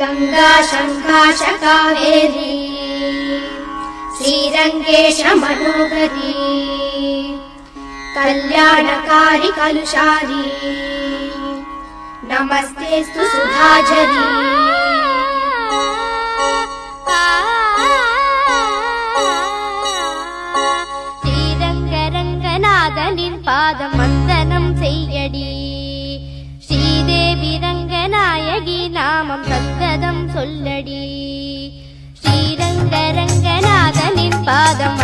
गङ्गा शङ्काशकावेरी श्रीरङ्गेश मनोहरी कल्याणकारि कलुषारी नमस्ते सुधाझरी श्रीरङ्गरङ्गनादनिन् पादमन्दनं सेयडी சொல்லடி. ஸ்ரீரங்க ரங்கநாதனின் பாதம்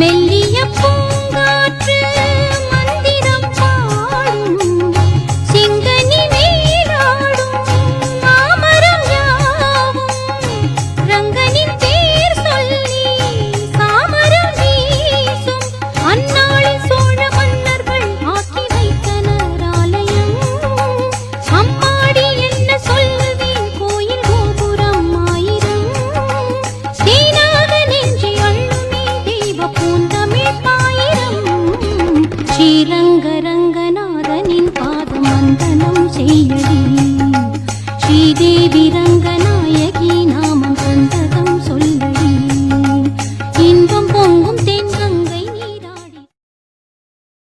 Mendoza. ஸ்ரீரங்கரங்கநாதனின் பாதமந்தனம் செய்யடி. ஸ்ரீதேவி ரங்கநாயகி